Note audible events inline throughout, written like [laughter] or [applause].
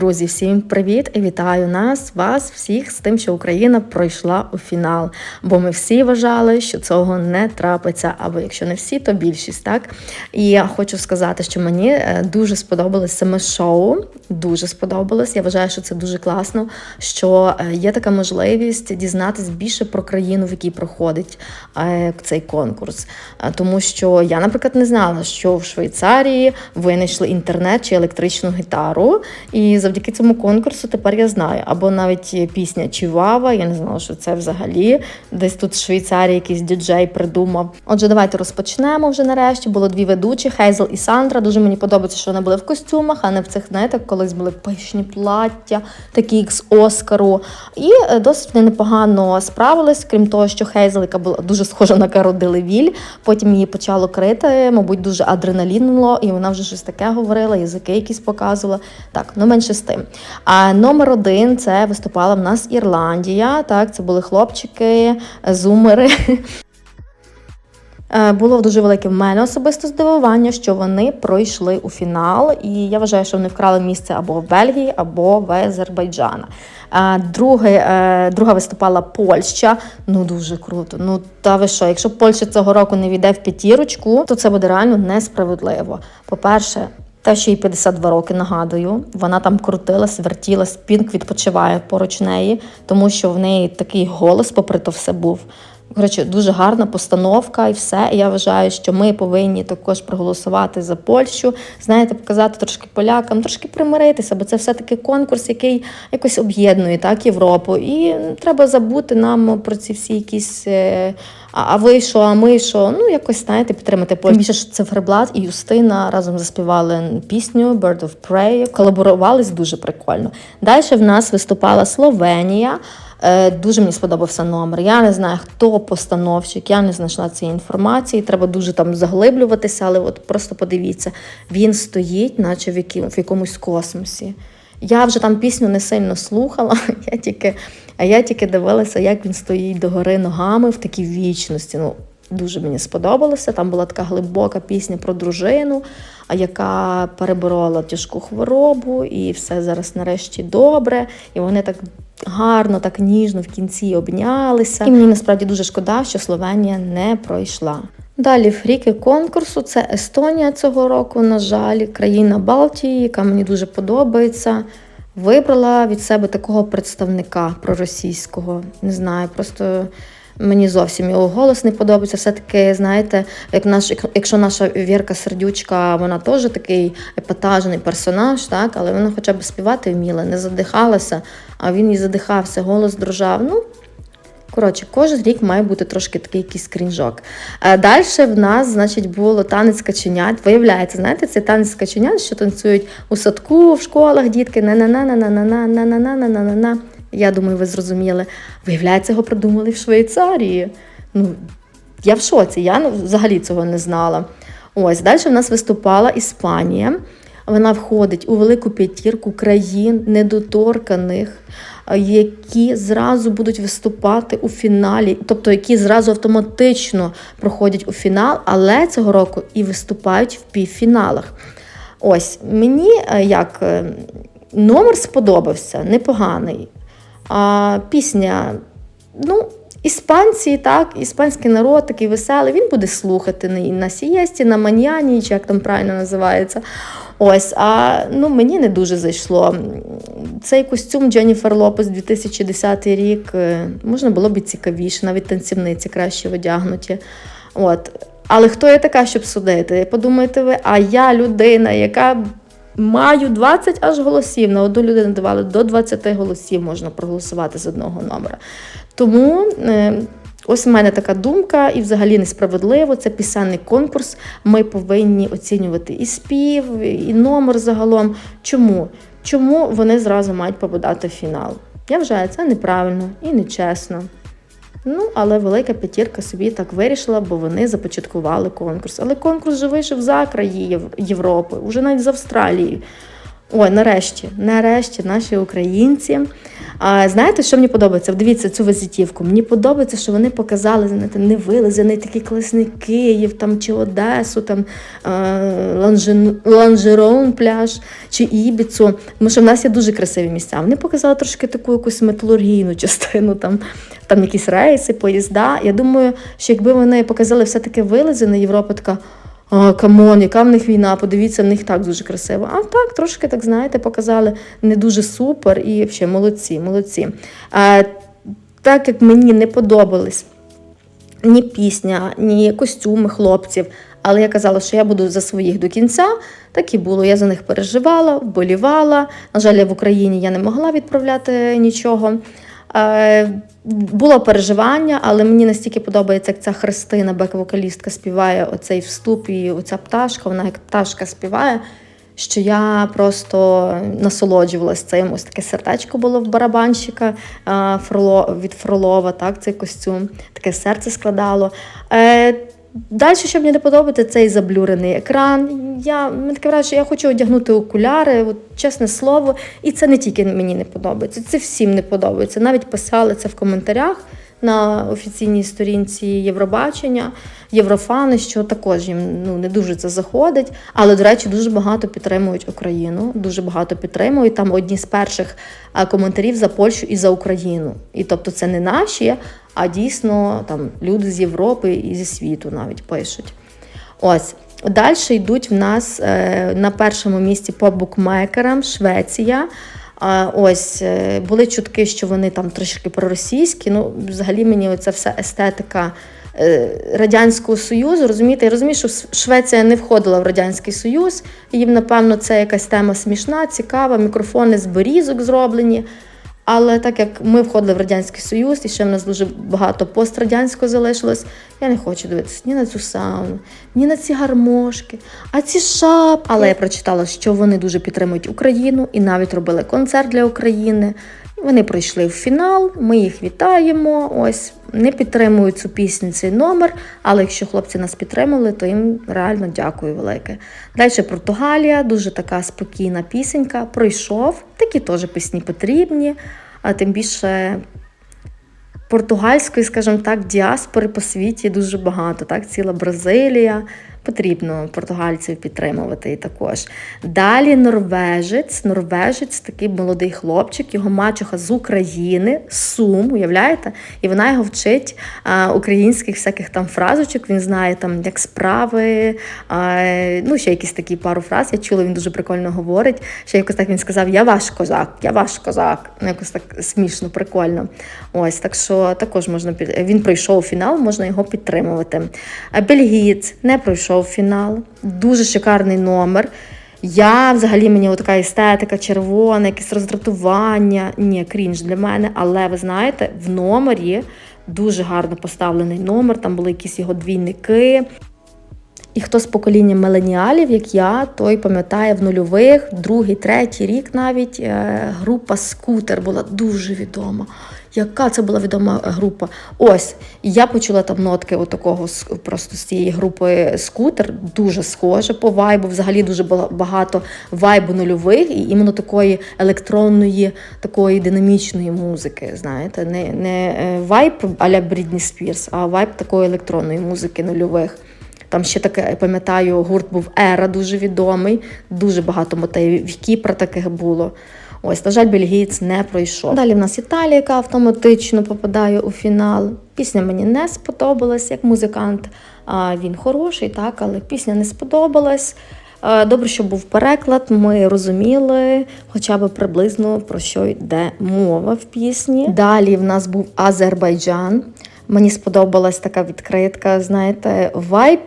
Друзі, всім привіт і вітаю нас, вас, всіх з тим, що Україна пройшла у фінал. Бо ми всі вважали, що цього не трапиться. Або якщо не всі, то більшість, так? І я хочу сказати, що мені е, дуже сподобалось саме шоу. Дуже сподобалось. Я вважаю, що це дуже класно. Що е, є така можливість дізнатись більше про країну, в якій проходить е, цей конкурс. Тому що я, наприклад, не знала, що в Швейцарії винайшли інтернет чи електричну гітару. І завдяки цьому конкурсу тепер я знаю. Або навіть пісня Чівава, я не знала, що це взагалі десь тут в Швейцарії якийсь діджей придумав. Отже, давайте розпочнемо вже нарешті. Було дві ведучі Хейзел і Сандра. Дуже мені подобається, що вони були в костюмах, а не в цих, знаєте, колись були пишні плаття, такі як з Оскару. І е, досить непогано справились, крім того, що Хейзел, яка була дуже схожа на Кару Делевіль, потім її почало крити, мабуть, дуже адреналінило, і вона вже щось таке говорила, язики якісь показувала. Так, ну менше тим. А номер один це виступала в нас Ірландія. Так, це були хлопчики, зумери. Е, було дуже велике в мене особисто здивування, що вони пройшли у фінал, і я вважаю, що вони вкрали місце або в Бельгії, або в Азербайджана. Е, друге, е, друга виступала Польща. Ну дуже круто. Ну та ви що? Якщо Польща цього року не війде в п'ятірочку, то це буде реально несправедливо. По-перше, те, ще й 52 роки, нагадую, вона там крутилась, вертілась, пінк відпочиває поруч неї, тому що в неї такий голос, попри то все був. Коротше, дуже гарна постановка і все. І я вважаю, що ми повинні також проголосувати за Польщу, знаєте, показати трошки полякам, трошки примиритися, бо це все-таки конкурс, який якось об'єднує так Європу. І треба забути нам про ці всі якісь. Е, а ви що, а ми що? Ну, якось знаєте, підтримати Польщу. Тим більше що циферблат і Юстина разом заспівали пісню Bird of Prey, колаборувались дуже прикольно. Далі в нас виступала Словенія. Е, дуже мені сподобався номер. Я не знаю, хто постановщик, я не знайшла цієї інформації. Треба дуже там заглиблюватися, але от просто подивіться, він стоїть, наче в, якомусь космосі. Я вже там пісню не сильно слухала, [laughs] я тільки, а я тільки дивилася, як він стоїть догори ногами в такій вічності. Ну, Дуже мені сподобалося. Там була така глибока пісня про дружину, яка переборола тяжку хворобу, і все зараз нарешті добре. І вони так гарно, так ніжно в кінці обнялися. І мені насправді дуже шкода, що Словенія не пройшла. Далі фріки конкурсу це Естонія цього року, на жаль, країна Балтії, яка мені дуже подобається. Вибрала від себе такого представника проросійського. Не знаю, просто. Мені зовсім його голос не подобається. Все-таки, знаєте, як наш, якщо наша Вірка Сердючка, вона теж такий епатажний персонаж, так, але вона хоча б співати вміла, не задихалася, а він і задихався, голос дрожав. Ну, Коротше, кожен рік має бути трошки такий якийсь крінжок. Далі в нас, значить, було танець каченят. Виявляється, знаєте, це танець каченят, що танцюють у садку, в школах, дітки, на на на на на на на на на на на на я думаю, ви зрозуміли. Виявляється, його придумали в Швейцарії. Ну, Я в шоці, я ну, взагалі цього не знала. Ось, далі в нас виступала Іспанія. Вона входить у велику п'ятірку країн недоторканих, які зразу будуть виступати у фіналі, тобто які зразу автоматично проходять у фінал, але цього року і виступають в півфіналах. Ось мені е, як е, номер сподобався, непоганий. А, Пісня, ну, іспанці, так, іспанський народ такий веселий, він буде слухати на, на сієсті, на маньяні, чи як там правильно називається. Ось, а ну, мені не дуже зайшло. Цей костюм Дженніфер Лопес 2010 рік е, можна було б цікавіше, навіть танцівниці краще одягнуті. От. Але хто я така, щоб судити? Подумаєте ви, а я людина, яка Маю 20 аж голосів. На одну людину давали до 20 голосів можна проголосувати з одного номера. Тому е, ось у мене така думка, і взагалі несправедливо. Це пісенний конкурс. Ми повинні оцінювати і спів, і номер загалом. Чому? Чому вони зразу мають попадати в фінал? Я вважаю, це неправильно і нечесно. Ну, але велика п'ятірка собі так вирішила, бо вони започаткували конкурс. Але конкурс же вийшов за краї Європи, уже навіть з Австралії. Ой, нарешті, нарешті, наші українці. А, знаєте, що мені подобається? Дивіться цю візитівку. Мені подобається, що вони показали знаєте, не вилизаний такий класний Київ там, чи Одесу, там Ланжерон пляж чи Ібіцу. Тому що в нас є дуже красиві місця. Вони показали трошки таку якусь металургійну частину, там, там якісь рейси, поїзда. Я думаю, що якби вони показали все-таки вилизане, Європа така. Камон, яка в них війна, подивіться, в них так дуже красиво. А так, трошки, так знаєте, показали не дуже супер і взагалі молодці, молодці. А, так як мені не подобались ні пісня, ні костюми хлопців, але я казала, що я буду за своїх до кінця. Так і було. Я за них переживала, вболівала. На жаль, в Україні я не могла відправляти нічого. Е, було переживання, але мені настільки подобається, як ця Христина, бек-вокалістка, співає оцей вступ і оця пташка, вона як пташка співає, що я просто насолоджувалась цим. Ось таке сердечко було в барабанщика е, Фроло, від Фролова, так, цей костюм, таке серце складало. Далі, що мені не подобається, цей заблюрений екран. Я мене таке враження, що я хочу одягнути окуляри, от, чесне слово. І це не тільки мені не подобається, це всім не подобається. Навіть писали це в коментарях на офіційній сторінці Євробачення, Єврофани, що також їм ну, не дуже це заходить. Але, до речі, дуже багато підтримують Україну, дуже багато підтримують. Там одні з перших коментарів за Польщу і за Україну. І тобто це не наші, а дійсно там люди з Європи і зі світу навіть пишуть. Ось. Далі йдуть в нас е, на першому місці по букмекерам Швеція. А, ось е, були чутки, що вони там трошки проросійські. Ну, взагалі мені оця вся естетика е, Радянського Союзу. Розумієте, я розумію, що Швеція не входила в Радянський Союз. Їм, напевно, це якась тема смішна, цікава, мікрофони з борізок зроблені. Але так як ми входили в Радянський Союз, і ще в нас дуже багато пострадянського залишилось, я не хочу дивитися ні на цю сауну, ні на ці гармошки, а ці шапки. Але я прочитала, що вони дуже підтримують Україну і навіть робили концерт для України. Вони пройшли в фінал, ми їх вітаємо. Ось не підтримують цю пісню, цей номер. Але якщо хлопці нас підтримали, то їм реально дякую велике. Далі Португалія, дуже така спокійна пісенька. Пройшов. Такі теж пісні потрібні, а тим більше. Португальської, скажімо так, діаспори по світі дуже багато. Так, ціла Бразилія, потрібно португальців підтримувати і також. Далі норвежець, норвежець, такий молодий хлопчик, його мачуха з України, Сум, уявляєте? І вона його вчить а, українських всяких там фразочок. Він знає там як справи, а, ну ще якісь такі пару фраз. Я чула, він дуже прикольно говорить. Ще якось так він сказав: Я ваш козак, я ваш козак. Ну, якось так смішно, прикольно. Ось так що також можна він пройшов фінал, можна його підтримувати. Бельгієць не пройшов пройшов фінал. Дуже шикарний номер. Я взагалі мені така естетика, червона, якесь роздратування. Ні, крінж для мене. Але ви знаєте, в номері дуже гарно поставлений номер, там були якісь його двійники. І хто з покоління меленіалів, як я, той пам'ятає в нульових, другий, третій рік навіть е, група Скутер була дуже відома. Яка це була відома група? Ось, я почула там нотки отакого просто з цієї групи скутер, дуже схоже по вайбу. Взагалі дуже багато вайбу нульових і іменно такої електронної, такої динамічної музики. Знаєте, не не е, вайб аля Брідні Спірс, а вайб такої електронної музики нульових. Там ще таке, я пам'ятаю, гурт був Ера дуже відомий, дуже багато мотивів. Кіпра таких було. Ось, на жаль, бельгієць не пройшов. Далі в нас Італія, яка автоматично попадає у фінал. Пісня мені не сподобалась як музикант. Він хороший, так, але пісня не сподобалась. Добре, що був переклад, ми розуміли хоча б приблизно про що йде мова в пісні. Далі в нас був Азербайджан. Мені сподобалась така відкритка, знаєте, вайб.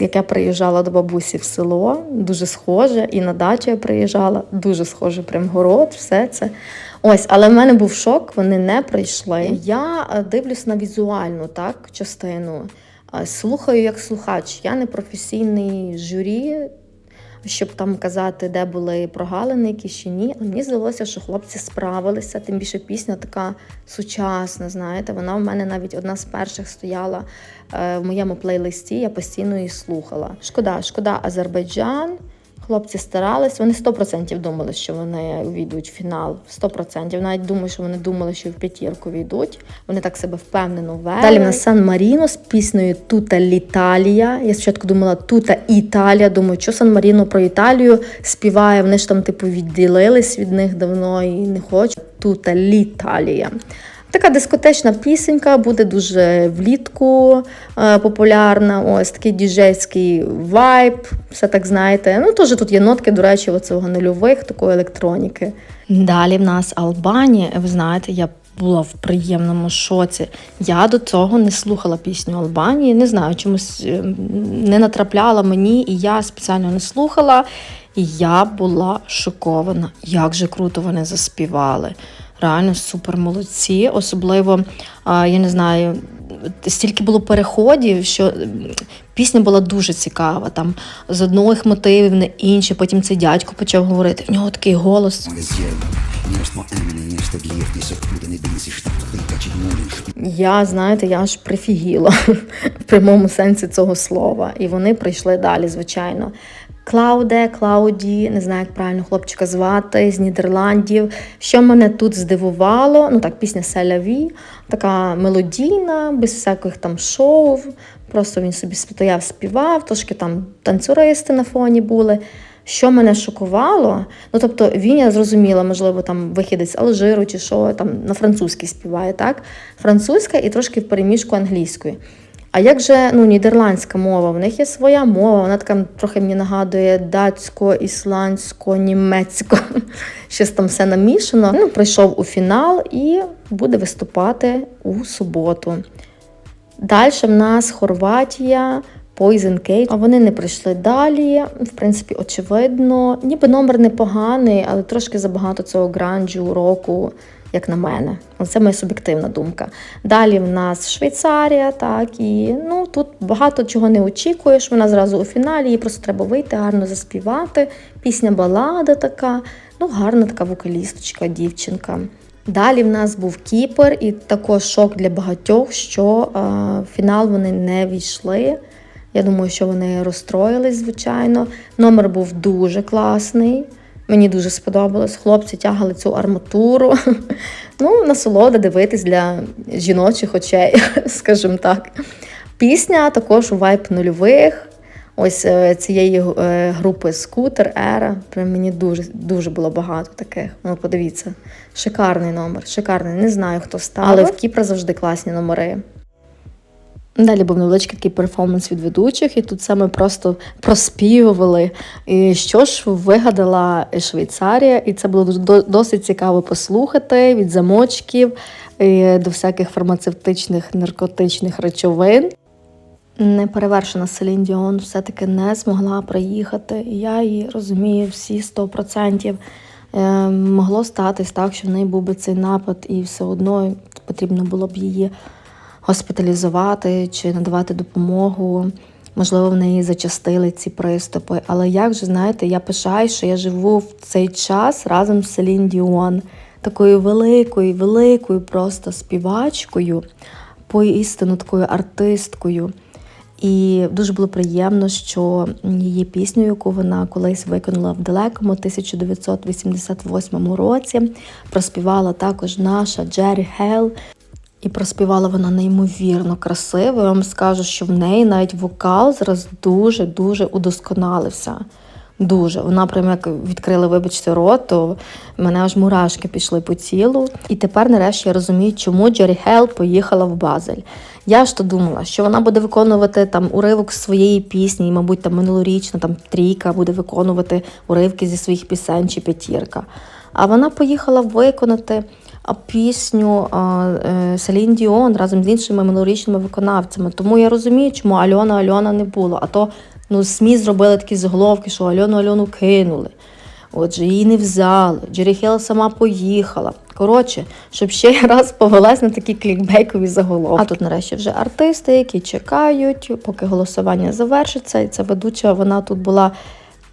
Як я приїжджала до бабусі в село, дуже схоже, і на дачу я приїжджала, дуже схоже, прям город, все це. Ось, але в мене був шок, вони не прийшли. Я е, дивлюсь на візуальну так, частину, е, слухаю як слухач. Я не професійний журі щоб там казати, де були прогалини, які ще ні. Але мені здалося, що хлопці справилися. Тим більше пісня така сучасна. Знаєте, вона в мене навіть одна з перших стояла е, в моєму плейлисті. Я постійно її слухала. Шкода, шкода, Азербайджан. Хлопці старались, вони 100% думали, що вони увійдуть в фінал. 100%. Навіть думаю, що вони думали, що в п'ятірку війдуть. Вони так себе впевнено вели. Далі в нас Сан Маріно з піснею Тута Літалія. Я спочатку думала Тута Італія. Думаю, що Сан Маріно про Італію співає. Вони ж там, типу, відділились від них давно і не хочуть. Тута Літалія. Така дискотечна пісенька, буде дуже влітку е, популярна. Ось такий діджейський вайб, все так знаєте. Ну, теж тут є нотки, до речі, оцього нульових, такої електроніки. Далі в нас Албанія. Ви знаєте, я була в приємному шоці. Я до цього не слухала пісню Албанії. Не знаю, чомусь е, не натрапляла мені, і я спеціально не слухала. І я була шокована, як же круто вони заспівали. Реально супер молодці. Особливо, я не знаю, стільки було переходів, що пісня була дуже цікава. Там з одних мотивів на інші. Потім цей дядько почав говорити. В нього такий голос. Я, знаєте, я аж прифігіла [laughs] в прямому сенсі цього слова. І вони прийшли далі, звичайно. Клауде, Клауді, не знаю, як правильно хлопчика звати, з Нідерландів. Що мене тут здивувало, ну так, пісня Селяві, така мелодійна, без всяких там шоу. Просто він собі стояв, співав, трошки там танцюристи на фоні були. Що мене шокувало, ну тобто він я зрозуміла, можливо, там вихідець Алжиру чи що там на французькій співає, так? Французька і трошки в переміжку англійської. А як же ну, нідерландська мова? В них є своя мова, вона така трохи мені нагадує датсько, ісландсько, німецько. [laughs] Щось там все намішано. Ну, прийшов у фінал і буде виступати у суботу. Далі в нас Хорватія, Poison Cage. А вони не прийшли далі. В принципі, очевидно. Ніби номер непоганий, але трошки забагато цього гранджу, року, як на мене. Але Це моя суб'єктивна думка. Далі в нас Швейцарія, так, і ну, тут багато чого не очікуєш. Вона зразу у фіналі, їй просто треба вийти, гарно заспівати. Пісня балада така, ну, гарна така вокалісточка, дівчинка. Далі в нас був Кіпр, і також шок для багатьох, що е, в фінал вони не війшли. Я думаю, що вони розстроїлись, звичайно. Номер був дуже класний. Мені дуже сподобалось. Хлопці тягали цю арматуру. [laughs] Ну, насолода дивитись для жіночих очей, [laughs] скажімо так. Пісня також у вайп нульових. Ось е, цієї е, групи Скутер, Ера. Прям мені дуже дуже було багато таких. Ну, подивіться, шикарний номер, шикарний. Не знаю, хто став, але в Кіпра завжди класні номери. Далі був невеличкий такий перформанс від ведучих, і тут саме просто проспівували, і що ж вигадала Швейцарія, і це було досить цікаво послухати від замочків і до всяких фармацевтичних наркотичних речовин. Неперевершена Селін Діон все-таки не змогла приїхати. Я її розумію всі 100%. Е, могло статись так, що в неї був би цей напад, і все одно потрібно було б її госпіталізувати чи надавати допомогу. Можливо, в неї зачастили ці приступи. Але як же знаєте, я пишаю, що я живу в цей час разом з Селін Діон, такою великою, великою просто співачкою, поістину такою артисткою. І дуже було приємно, що її пісню, яку вона колись виконала в далекому 1988 році, проспівала також наша Джері Хейл. І проспівала вона неймовірно красиво. Я вам скажу, що в неї навіть вокал зараз дуже-дуже удосконалився. Дуже. Вона прям як відкрила, вибачте, рот, то мене аж мурашки пішли по тілу. І тепер, нарешті, я розумію, чому Джері Хелл поїхала в Базель. Я ж то думала, що вона буде виконувати там уривок своєї пісні, і, мабуть, там минулорічна там трійка буде виконувати уривки зі своїх пісень чи п'ятірка. А вона поїхала виконати пісню е, Селін Діон разом з іншими минулорічними виконавцями. Тому я розумію, чому Альона Альона не було. А то ну, СМІ зробили такі заголовки, що Альону Альону кинули. Отже, її не взяли. Джері сама поїхала. Коротше, щоб ще раз повелась на такі клікбейкові заголовки. А тут нарешті вже артисти, які чекають, поки голосування завершиться. І ця ведуча вона тут була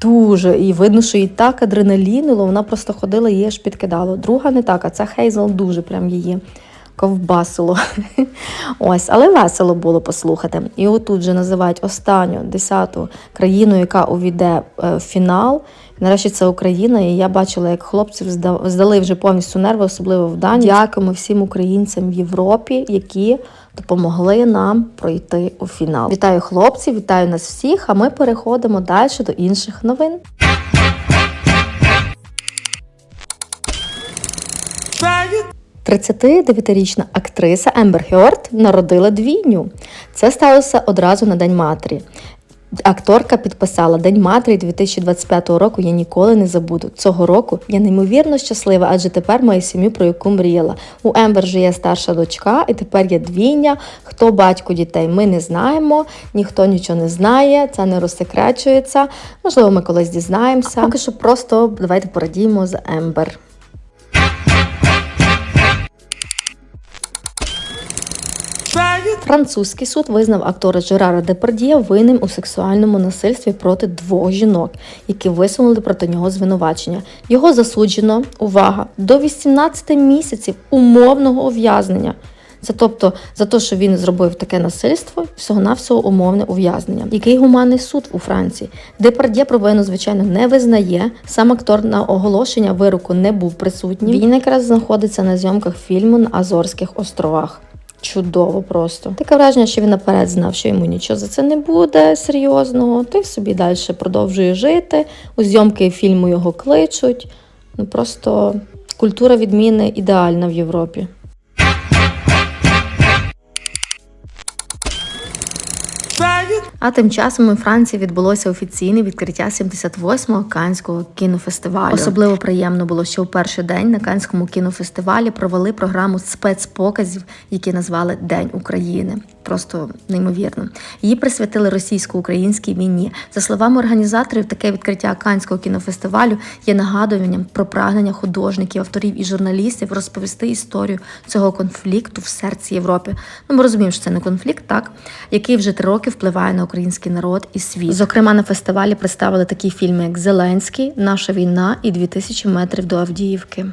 дуже. І видно, що їй так адреналінило, вона просто ходила, її аж підкидало. Друга не так, а ця Хейзел дуже прям її ковбасило. Ось, але весело було послухати. І отут же називають останню десяту країну, яка увійде е, в фінал. Нарешті це Україна, і я бачила, як хлопців зда- здали вже повністю нерви, особливо в Данії. Дякуємо всім українцям в Європі, які допомогли нам пройти у фінал. Вітаю хлопців, вітаю нас всіх. А ми переходимо далі до інших новин. 39-річна актриса Ембер Хьорд народила двійню. Це сталося одразу на День матері. Акторка підписала День матері 2025 року. Я ніколи не забуду. Цього року я неймовірно щаслива, адже тепер маю сім'ю, про яку мріяла. У Ембер вже є старша дочка, і тепер є двійня. Хто батько дітей, ми не знаємо, ніхто нічого не знає, це не розсекречується. Можливо, ми колись дізнаємося. А поки що просто давайте порадіємо за Ембер. Французький суд визнав актора Жерара Депардія винним у сексуальному насильстві проти двох жінок, які висунули проти нього звинувачення. Його засуджено, увага, до 18 місяців умовного ув'язнення. Це тобто за те, що він зробив таке насильство, всього-навсього умовне ув'язнення. Який гуманний суд у Франції? Депардє провину, звичайно, не визнає. Сам актор на оголошення вироку не був присутній. Він якраз знаходиться на зйомках фільму на Азорських островах. Чудово просто. Таке враження, що він наперед знав, що йому нічого за це не буде серйозного. Ти собі далі продовжує жити. У зйомки фільму його кличуть. Ну просто культура відміни ідеальна в Європі. А тим часом у Франції відбулося офіційне відкриття 78-го Канського кінофестивалю. Особливо приємно було, що у перший день на Канському кінофестивалі провели програму спецпоказів, які назвали День України. Просто неймовірно. Її присвятили російсько-українській війні. За словами організаторів, таке відкриття Канського кінофестивалю є нагадуванням про прагнення художників, авторів і журналістів розповісти історію цього конфлікту в серці Європи. Ну, ми розуміємо, що це не конфлікт, так який вже три роки впливає на український народ і світ. Зокрема, на фестивалі представили такі фільми, як Зеленський, Наша війна і «2000 метрів до Авдіївки.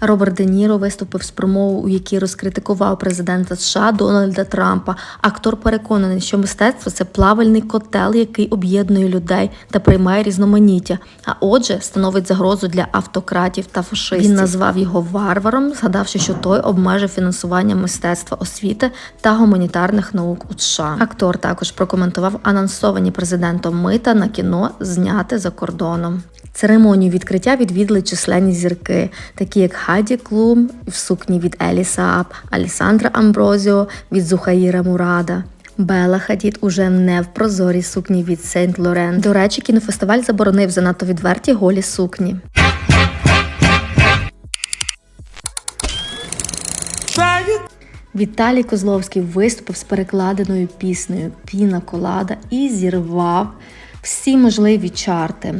Роберт Де Ніро виступив з промовою, у якій розкритикував президента США Дональда Трампа. Актор переконаний, що мистецтво це плавальний котел, який об'єднує людей та приймає різноманіття. А отже, становить загрозу для автократів та фашистів. Він назвав його варваром, згадавши, що той обмежив фінансування мистецтва освіти та гуманітарних наук у США. Актор також прокоментував анонсовані президентом мита на кіно, зняте за кордоном. Церемонію відкриття відвідали численні зірки, такі як Хаді Клум в сукні від Елі Сааб, Алісандра Амброзіо від Зухаїра Мурада. Бела Хадід уже не в прозорій сукні від Сейнт Лорен. До речі, кінофестиваль заборонив занадто відверті голі сукні. Віталій Козловський виступив з перекладеною піснею Піна Колада і зірвав всі можливі чарти.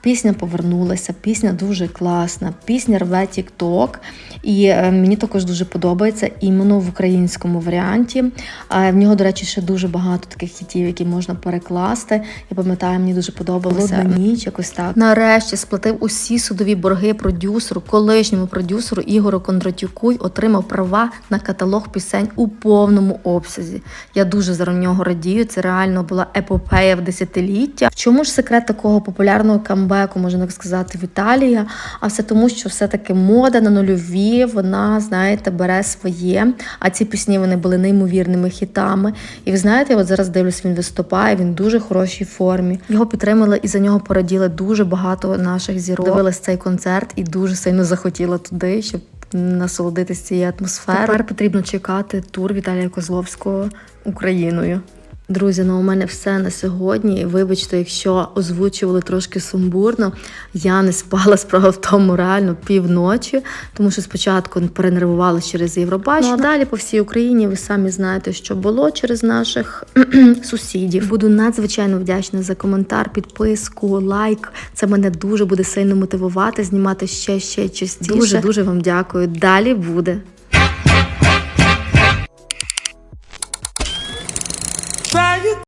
Пісня повернулася, пісня дуже класна, пісня рве Тік-Ток. І е, мені також дуже подобається іменно в українському варіанті. В нього, до речі, ще дуже багато таких хітів, які можна перекласти. Я пам'ятаю, мені дуже подобалося ніч, якось так. Нарешті сплатив усі судові борги продюсеру, колишньому продюсеру Ігору Кондратюку й отримав права на каталог пісень у повному обсязі. Я дуже за нього радію. Це реально була епопея в десятиліття. В чому ж секрет такого популярного камбеку, можна так сказати, в Італії? А все тому, що все-таки мода на нульові, вона, знаєте, бере своє. А ці пісні вони були неймовірними хітами. І ви знаєте, от зараз дивлюсь, він виступає, він в дуже хорошій формі. Його підтримали і за нього пораділи дуже багато наших зірок. Дивилась цей концерт і дуже сильно захотіла туди, щоб насолодитись цією атмосферою. Тепер потрібно чекати тур Віталія Козловського Україною. Друзі, ну у мене все на сьогодні. Вибачте, якщо озвучували трошки сумбурно, я не спала справа в тому реально півночі, тому що спочатку перенервувала через Євробачення. Ну а далі по всій Україні ви самі знаєте, що було через наших [clears throat] сусідів. Буду надзвичайно вдячна за коментар, підписку, лайк. Це мене дуже буде сильно мотивувати знімати ще ще частіше. Дуже дуже вам дякую. Далі буде.